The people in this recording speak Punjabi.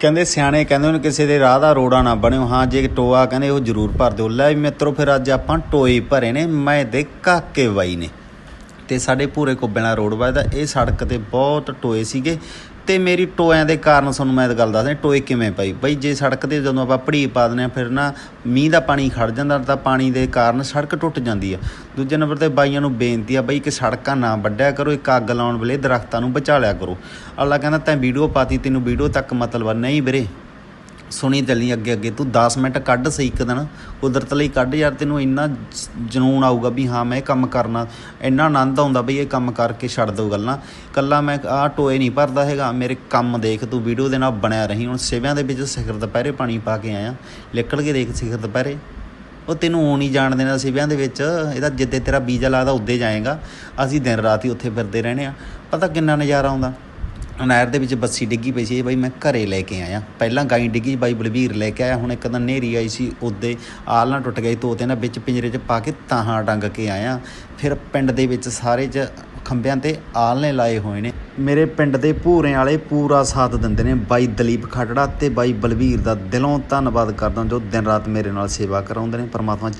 ਕਹਿੰਦੇ ਸਿਆਣੇ ਕਹਿੰਦੇ ਉਹਨੂੰ ਕਿਸੇ ਦੇ ਰਾਹ ਦਾ ਰੋੜਾ ਨਾ ਬਣਿਓ। ਹਾਂ, ਜੇ ਟੋਆ ਕਹਿੰਦੇ ਉਹ ਜ਼ਰੂਰ ਭਰ ਦਿਓ। ਲੈ ਵੀ ਮਿੱਤਰੋ, ਫਿਰ ਅੱਜ ਆਪਾਂ ਟੋਏ ਭਰੇ ਨੇ, ਮੈਂ ਦੇ ਕਾਕੇ ਬਾਈ ਨੇ। ਤੇ ਸਾਡੇ ਪੂਰੇ ਕੁੱਬੇ ਨਾਲ ਰੋਡ ਵੱਜਦਾ। ਇਹ ਸੜਕ ਤੇ ਬਹੁਤ ਟੋਏ ਸੀਗੇ। ਤੇ ਮੇਰੀ ਟੋਇਆਂ ਦੇ ਕਾਰਨ ਤੁਹਾਨੂੰ ਮੈਂ ਇਹ ਗੱਲ ਦੱਸਦਾ ਟੋਏ ਕਿਵੇਂ ਪਈ? ਬਈ ਜੇ ਸੜਕ ਤੇ ਜਦੋਂ ਆਪਾਂ ਭੜੀ ਪਾ ਦਿੰਦੇ ਆ ਫਿਰ ਨਾ ਮੀਂਹ ਦਾ ਪਾਣੀ ਖੜ ਜਾਂਦਾ, ਤਾਂ ਪਾਣੀ ਦੇ ਕਾਰਨ ਸੜਕ ਟੁੱਟ ਜਾਂਦੀ ਆ। ਦੂਜੇ ਨੰਬਰ ਤੇ ਬਾਈਆਂ ਨੂੰ ਬੇਨਤੀ ਆ, ਬਈ ਕਿ ਸੜਕਾਂ ਨਾ ਵੱਢਿਆ ਕਰੋ, ਇੱਕ ਅੱਗ ਲਾਉਣ ਵੇਲੇ ਦਰਖਤਾਂ ਨੂੰ ਬਚਾ ਲਿਆ ਕਰੋ। ਅੱਲਾ ਕਹਿੰਦਾ, ਤੈਂ ਵੀਡੀਓ ਪਾਤੀ, ਤੈਨੂੰ ਵੀਡੀਓ ਤੱਕ ਮਤਲਬ ਨਹੀਂ ਵੀਰੇ ਸੁਣੀ ਚੱਲੀ ਅੱਗੇ ਅੱਗੇ। ਤੂੰ 10 ਮਿੰਟ ਕੱਢ ਸਹੀ ਇੱਕ ਦਿਨ। ਕੁਦਰਤ ਲਈ ਕੱਢ ਯਾਰ, ਤੈਨੂੰ ਇੰਨਾ ਜ- ਜਨੂਨ ਆਊਗਾ ਵੀ ਹਾਂ, ਮੈਂ ਇਹ ਕੰਮ ਕਰਨਾ। ਇੰਨਾ ਆਨੰਦ ਆਉਂਦਾ ਬਈ ਇਹ ਕੰਮ ਕਰਕੇ ਛੱਡ ਦੋ ਗੱਲਾਂ। ਕੱਲਾ ਮੈਂ ਆਹ ਟੋਏ ਨਹੀਂ ਭਰਦਾ ਹੈਗਾ। ਮੇਰੇ ਕੰਮ ਦੇਖ, ਤੂੰ ਵੀਡੀਓ ਦੇ ਨਾਲ ਬਣਿਆ ਰਹੀ। ਹੁਣ ਸੇਵਿਆਂ ਦੇ ਵਿੱਚ ਸਿਖਰ ਦੁਪਹਿਰੇ ਪਾਣੀ ਪਾ ਕੇ ਆਇਆ। ਨਿਕਲ ਕੇ ਦੇਖ ਸਿਖਰ ਦੁਪਹਿਰੇ। ਉਹ ਤੈਨੂੰ ਉਹ ਹੀ ਜਾਣ ਦੇਣਾ ਸਿਵਿਆਂ ਦੇ ਵਿੱਚ। ਇਹਦਾ ਜਿੱਦੇ ਤੇਰਾ ਬੀਜਾ ਲੱਗਦਾ, ਉੱਦੇ ਜਾਏਗਾ। ਅਸੀਂ ਦਿਨ ਰਾਤ ਹੀ ਉੱਥੇ ਫਿਰਦੇ ਰਹਿਣੇ ਆ ਪਤਾ ਕਿੰਨਾ ਨਜ਼ਾਰਾ ਆਉਂਦਾ। ਨਹਿਰ ਦੇ ਵਿੱਚ ਬੱਸੀ ਡਿੱਗੀ ਪਈ ਸੀ। ਇਹ ਬਾਈ ਮੈਂ ਘਰੇ ਲੈ ਕੇ ਆਇਆ। ਪਹਿਲਾਂ ਗਾਈ ਡਿੱਗੀ ਬਾਈ ਬਲਵੀਰ ਲੈ ਕੇ ਆਇਆ। ਹੁਣ ਇੱਕ ਦਿਨ ਨੇਰੀ ਆਈ ਸੀ, ਉਹਦੇ ਆਲ ਟੁੱਟ ਗਈ ਤੋਤੇ ਨਾਲ ਵਿੱਚ ਪਿੰਜਰੇ 'ਚ ਪਾ ਕੇ ਤਾਹਾਂ ਟੰਗ ਕੇ ਆਇਆ। ਫਿਰ ਪਿੰਡ ਦੇ ਵਿੱਚ ਸਾਰੇ 'ਚ ਖੰਭਿਆਂ ਤੇ ਆਲਣੇ ਲਾਏ ਹੋਏ ਨੇ। ਮੇਰੇ ਪਿੰਡ ਦੇ ਭੂਰੇ ਵਾਲੇ ਪੂਰਾ ਸਾਥ ਦਿੰਦੇ ਨੇ ਬਾਈ ਦਲੀਪ ਖਟੜਾ ਤੇ ਬਾਈ ਬਲਵੀਰ ਦਾ। ਦਿਲੋਂ ਧੰਨਵਾਦ ਕਰਦਾ ਜੋ ਦਿਨ ਰਾਤ ਮੇਰੇ ਨਾਲ ਸੇਵਾ ਕਰਾਉਂਦੇ ਨੇ। ਪਰਮਾਤਮਾ